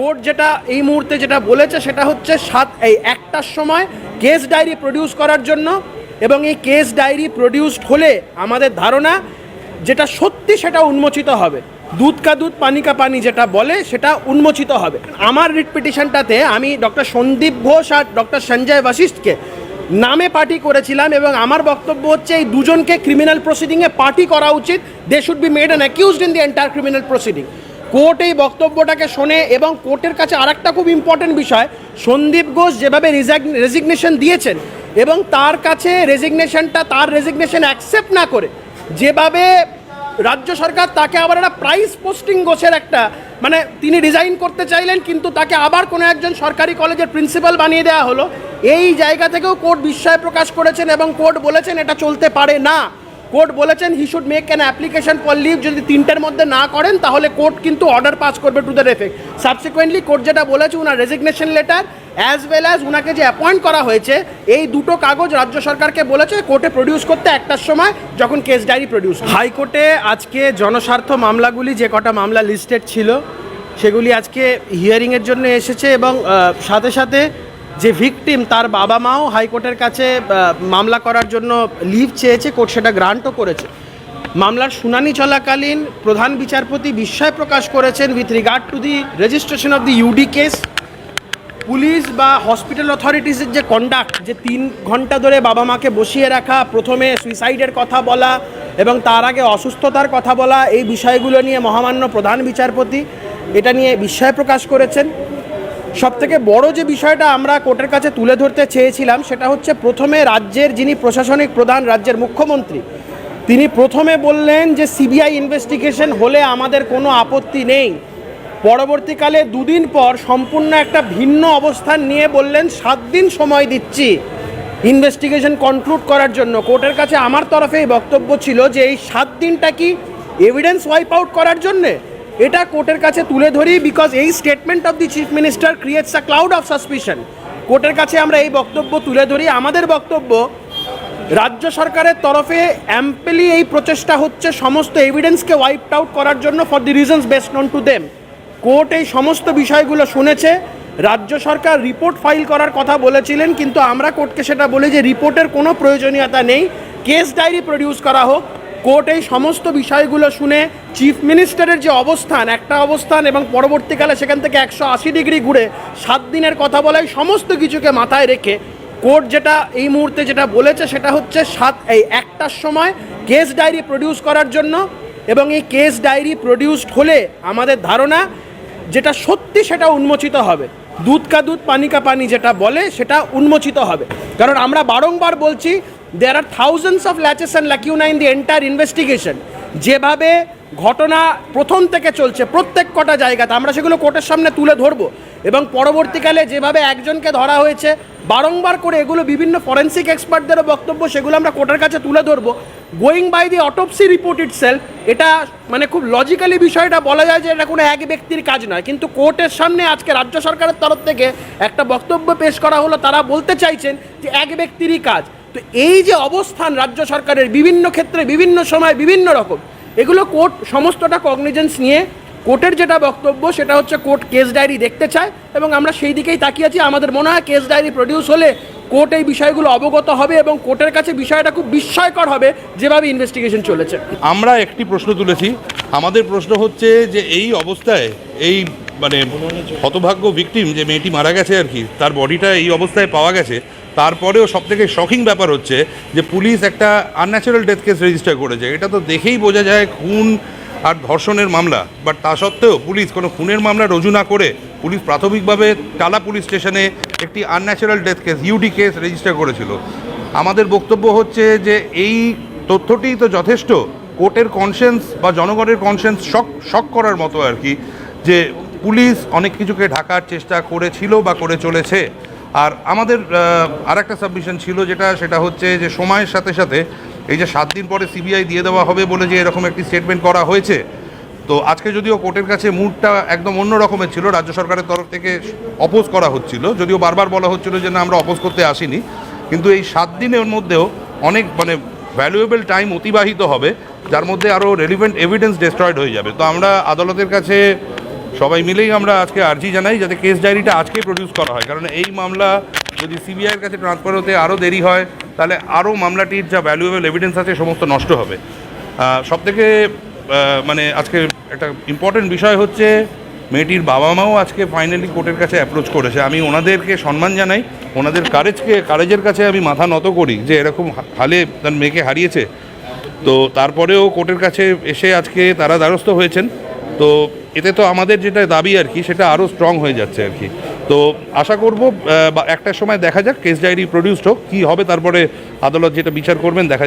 Court যেটা এই মুহূর্তে যেটা বলেছে সেটা হচ্ছে সাত, এই একটার সময় কেস ডায়েরি প্রডিউস করার জন্য এবং এই কেস ডায়েরি প্রডিউসড হলে আমাদের ধারণা যেটা সত্যি সেটা উন্মোচিত হবে। দুধ কা দুধ, পানি কা পানি যেটা বলে সেটা উন্মোচিত হবে। আমার রিট পিটিশনটাতে আমি ডক্টর সন্দীপ ঘোষ আর ডক্টর সঞ্জয় বশিষ্ঠকে নামে পার্টি করেছিলাম এবং আমার বক্তব্য হচ্ছে এই দুজনকে ক্রিমিনাল প্রসিডিংয়ে পার্টি করা উচিত। They should be made an accused in the entire criminal proceeding court এই বক্তব্যটাকে শোনে এবং কোর্টের কাছে আরেকটা খুব ইম্পর্টেন্ট বিষয়, সন্দীপ ঘোষ যেভাবে রেজিগনেশন দিয়েছেন এবং তার কাছে রেজিগনেশনটা তার রেজিগনেশন অ্যাকসেপ্ট না করে, যেভাবে রাজ্য সরকার তাকে আবার একটা প্রাইস পোস্টিং গোছের একটা মানে তিনি রিজাইন করতে চাইলেন, কিন্তু তাকে আবার কোনো একজন সরকারি কলেজের প্রিন্সিপাল বানিয়ে দেওয়া হলো। এই জায়গা থেকেও কোর্ট বিস্ময় প্রকাশ করেছেন এবং কোর্ট বলেছেন এটা চলতে পারে না। কোর্ট বলেছেন he should make an application for leave যদি তিনটের মধ্যে না করেন, তাহলে কোর্ট কিন্তু অর্ডার পাস করবে to the effect subsequently court যেটা বলেছে, উনার resignation letter as well as উনাকে যে অ্যাপয়েন্ট করা হয়েছে, এই দুটো কাগজ রাজ্য সরকারকে বলেছে, কোর্টে প্রডিউস করতে একটার সময়, যখন কেস ডায়েরি প্রডিউস হাইকোর্টে আজকে জনস্বার্থ মামলাগুলি, যে কটা মামলা লিস্টেড ছিল, সেগুলি আজকে হিয়ারিংয়ের জন্য এসেছে এবং সাথে সাথে যে ভিকটিম তার বাবা মাও হাইকোর্টের কাছে মামলা করার জন্য লিভ চেয়েছে, কোর্ট সেটা গ্রান্টও করেছে। মামলার শুনানি চলাকালীন প্রধান বিচারপতি বিস্ময় প্রকাশ করেছেন with regard to the registration of the UD case police বা হসপিটাল অথরিটিসের যে কন্ডাক্ট যে তিন ঘণ্টা ধরে বাবা মাকে বসিয়ে রাখা, প্রথমে সুইসাইডের কথা বলা এবং তার আগে অসুস্থতার কথা বলা, এই বিষয়গুলো নিয়ে মহামান্য প্রধান বিচারপতি এটা নিয়ে বিস্ময় প্রকাশ করেছেন। সব থেকে বড় যে বিষয়টা আমরা কোর্টের কাছে তুলে ধরতে চেয়েছিলাম, সেটা হচ্ছে প্রথমে রাজ্যের যিনি প্রশাসনিক প্রধান, রাজ্যের মুখ্যমন্ত্রী, তিনি প্রথমে বললেন যে সিবিআই ইনভেস্টিগেশন হলে আমাদের কোনো আপত্তি নেই। পরবর্তীকালে দুদিন পর সম্পূর্ণ একটা ভিন্ন অবস্থান নিয়ে বললেন, সাত দিন সময় দিচ্ছি ইনভেস্টিগেশন কনক্লুড করার জন্য। কোর্টের কাছে আমার তরফে এই বক্তব্য ছিল যে এই সাত দিনটা কি এভিডেন্স ওয়াইপ আউট করার জন্যে? এটা কোর্টের কাছে তুলে ধরি বিকজ এই statement of the chief minister creates a cloud of suspicion কোর্টের কাছে আমরা এই বক্তব্য তুলে ধরি। আমাদের বক্তব্য, রাজ্য সরকারের তরফে অ্যাম্পেলি এই প্রচেষ্টা হচ্ছে, সমস্ত এভিডেন্সকে ওয়াইপড আউট করার জন্য for the reasons best known to them court এই সমস্ত বিষয়গুলো শুনেছে। রাজ্য সরকার রিপোর্ট ফাইল করার কথা বলেছিলেন, কিন্তু আমরা কোর্টকে সেটা বলি যে রিপোর্টের কোনো প্রয়োজনীয়তা নেই। কেস ডায়েরি প্রডিউস করা হোক কোর্ট এই সমস্ত বিষয়গুলো শুনে চিফ মিনিস্টারের যে অবস্থান, একটা অবস্থান এবং পরবর্তীকালে সেখান থেকে একশো আশি ডিগ্রি ঘুরে সাত দিনের কথা বলাই সমস্ত কিছুকে মাথায় রেখে কোর্ট যেটা এই মুহূর্তে যেটা বলেছে সেটা হচ্ছে সাত, এই একটার সময় কেস ডায়েরি প্রডিউস করার জন্য এবং এই কেস ডায়েরি প্রডিউসড হলে আমাদের ধারণা যেটা সত্যি সেটা উন্মোচিত হবে। দুধ কা দুধ, পানি কা পানি যেটা বলে সেটা উন্মোচিত হবে। কারণ আমরা বারংবার বলছি there are thousands of laches and lacunae in the entire investigation যেভাবে ঘটনা প্রথম থেকে চলছে, প্রত্যেক কটা জায়গাতে, আমরা সেগুলো কোর্টের সামনে তুলে ধরবো। এবং পরবর্তীকালে যেভাবে একজনকে ধরা হয়েছে, বারংবার করে এগুলো বিভিন্ন ফরেন্সিক এক্সপার্টদেরও বক্তব্য, সেগুলো আমরা কোর্টের কাছে তুলে ধরবো। Going by the autopsy report it এটা মানে খুব লজিক্যালি বিষয়টা বলা যায় যে এটা কোনো এক ব্যক্তির কাজ নয়। কিন্তু কোর্টের সামনে আজকে রাজ্য সরকারের তরফ থেকে একটা বক্তব্য পেশ করা হলো, তারা বলতে চাইছেন যে এক ব্যক্তিরই কাজ। তো এই যে অবস্থান রাজ্য সরকারের বিভিন্ন ক্ষেত্রে, বিভিন্ন সময় বিভিন্ন রকম, এগুলো কোর্ট সমস্তটা কগনিজেন্স নিয়ে কোর্টের যেটা বক্তব্য সেটা হচ্ছে কোর্ট কেস ডায়েরি দেখতে চায় এবং আমরা সেই দিকেই তাকিয়ে আছি। আমাদের মনে হয় কেস ডায়েরি প্রডিউস হলে কোর্ট এই বিষয়গুলো অবগত হবে এবং কোর্টের কাছে বিষয়টা খুব বিস্ময়কর হবে যেভাবে ইনভেস্টিগেশন চলেছে। আমরা একটি প্রশ্ন তুলেছি। আমাদের প্রশ্ন হচ্ছে যে এই অবস্থায় এই মানে হতভাগ্য ভিকটিম যে মেয়েটি মারা গেছে আর কি, তার বডিটা এই অবস্থায় পাওয়া গেছে তারপরেও সব থেকে শকিং ব্যাপার হচ্ছে যে পুলিশ একটা আনন্যাচারাল ডেথ কেস রেজিস্টার করেছে। এটা তো দেখেই বোঝা যায় খুন আর ধর্ষণের মামলা। বাট তা সত্ত্বেও পুলিশ কোনো খুনের মামলা রুজু না করে পুলিশ প্রাথমিকভাবে টালা পুলিশ স্টেশনে একটি unnatural death case UD case register করেছিল। আমাদের বক্তব্য হচ্ছে যে এই তথ্যটি তো যথেষ্ট, কোর্টের কনসেন্স বা জনগণের কনসেন্স শক শক করার মতো আর কি, যে পুলিশ অনেক কিছুকে ঢাকার চেষ্টা করেছিল বা করে চলেছে। আর আমাদের আর একটা সাবমিশন ছিল যেটা, সেটা হচ্ছে যে সময়ের সাথে সাথে এই যে সাত দিন পরে সিবিআই দিয়ে দেওয়া হবে বলে যে এরকম একটি স্টেটমেন্ট করা হয়েছে, তো আজকে যদিও কোর্টের কাছে মুডটা একদম অন্য রকমের ছিল, রাজ্য সরকারের তরফ থেকে অপোজ করা হচ্ছিল, যদিও বারবার বলা হচ্ছিল যে না, আমরা অপোজ করতে আসিনি, কিন্তু এই সাত দিনের মধ্যেও অনেক মানে ভ্যালুয়েবল টাইম অতিবাহিত হবে, যার মধ্যে আরও রেলিভেন্ট এভিডেন্স ডেস্ট্রয়েড হয়ে যাবে। তো আমরা আদালতের কাছে সবাই মিলেই আমরা আজকে আর্জি জানাই যাতে কেস ডায়েরিটা আজকেই প্রডিউস করা হয়। কারণ এই মামলা যদি সিবিআইয়ের কাছে ট্রান্সফার হতে আরও দেরি হয়, তাহলে আরও মামলাটির যা ভ্যালুয়েবল এভিডেন্স আছে সমস্ত নষ্ট হবে। সব থেকে মানে আজকে একটা ইম্পর্টেন্ট বিষয় হচ্ছে, মেয়েটির বাবা মাও আজকে ফাইনালি কোর্টের কাছে অ্যাপ্রোচ করেছে। আমি ওনাদেরকে সম্মান জানাই, ওনাদের কারেজকে কারেজের কাছে আমি মাথা নত করি যে এরকম হালে তার মেয়েকে হারিয়েছে। তো তারপরেও কোর্টের কাছে এসে আজকে তারা দ্বারস্থ হয়েছেন। তো এতে তো আমাদের যেটা দাবি আর কি, সেটা আরও স্ট্রং হয়ে যাচ্ছে আর কি। তো আশা করব একটা সময় দেখা যাক কেস ডায়েরি প্রডিউসড হোক, কী হবে, তারপরে আদালত যেটা বিচার করবেন, দেখা